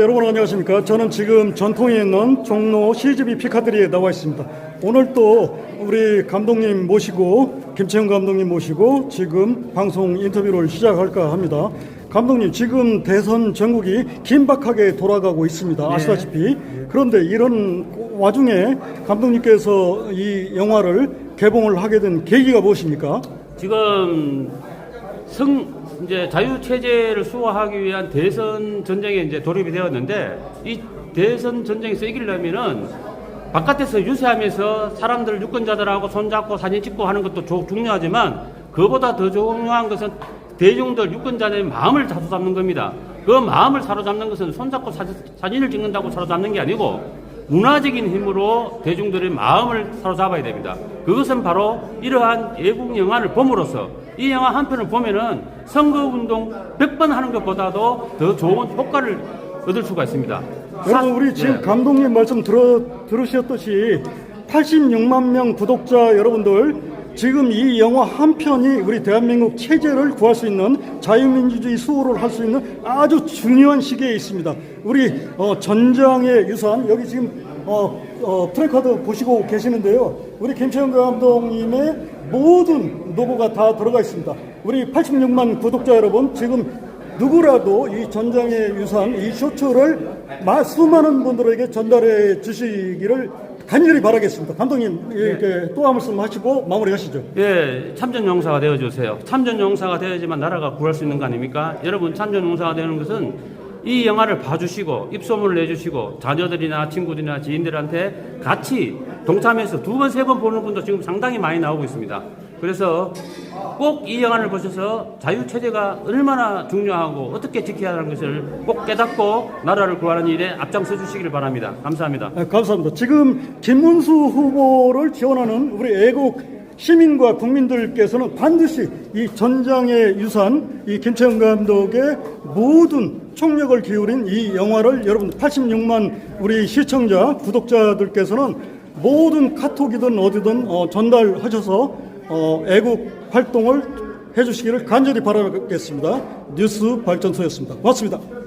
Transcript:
여러분 안녕하십니까? 저는 지금 전통에 있는 종로 CGV 피카드리에 나와 있습니다. 오늘 또 우리 감독님 모시고 김채영 감독님 모시고 지금 방송 인터뷰를 시작할까 합니다. 감독님 지금 대선 전국이 긴박하게 돌아가고 있습니다. 아시다시피 그런데 이런 와중에 감독님께서 이 영화를 개봉을 하게 된 계기가 무엇입니까? 지금 성 이제 자유 체제를 수호하기 위한 대선 전쟁에 이제 돌입이 되었는데 이 대선 전쟁에서 이기려면은 바깥에서 유세하면서 사람들 유권자들하고 손잡고 사진 찍고 하는 것도 조- 중요하지만 그보다 더 중요한 것은 대중들 유권자들의 마음을 사로잡는 겁니다. 그 마음을 사로잡는 것은 손잡고 사진, 사진 을 찍는다고 사로잡는 게 아니고 문화적인 힘으로 대중들의 마음을 사로잡아야 됩니다. 그것은 바로 이러한 애국 영화를 봄으로써 이 영화 한 편을 보면은 선거운동 100번 하는 것보다도 더 좋은 효과를 얻을 수가 있습니다. 여러분 우리 지금 네. 감독님 말씀 들어 들으셨듯이 86만 명 구독자 여러분들 지금 이 영화 한 편이 우리 대한민국 체제를 구할 수 있는 자유민주주의 수호를 할 수 있는 아주 중요한 시기에 있습니다. 우리 어, 전장의 유산 여기 지금 어, 어, 프레카드 보시고 계시는데요. 우리 김채영 감독님의 모든 노고가 다 들어가 있습니다. 우리 86만 구독자 여러분 지금 누구라도 이 전장의 유산, 이 쇼츠를 마- 수많은 분들에게 전달해 주시기를 간절히 바라겠습니다. 감독님 이렇게 또한 말씀 하시고 마무리하시죠. 예, 참전 용사가 되어 주세요. 참전 용사가 되어야지만 나라가 구할 수 있는 거 아닙니까? 여러분 참전 용사가 되는 것은 이 영화를 봐주시고 입소문을 내주시고 자녀들이나 친구들이나 지인들한테 같이 동참해서 두 번 세 번 보는 분도 지금 상당히 많이 나오고 있습니다. 그래서 꼭 이 영화를 보셔서 자유 체제가 얼마나 중요하고 어떻게 지켜야 하는 것을 꼭 깨닫고 나라를 구하는 일에 앞장서 주시기를 바랍니다. 감사합니다. 네, 감사합니다. 지금 김문수 후보를 지원하는 우리 애국 시민과 국민들께서는 반드시 이 전장의 유산, 이 김채영 감독의 모든 총력을 기울인 이 영화를 여러분 86만 우리 시청자, 구독자들께서는 모든 카톡이든 어디든 어, 전달하셔서 어, 애국 활동을 해주시기를 간절히 바라겠습니다. 뉴스 발전소였습니다. 고맙습니다.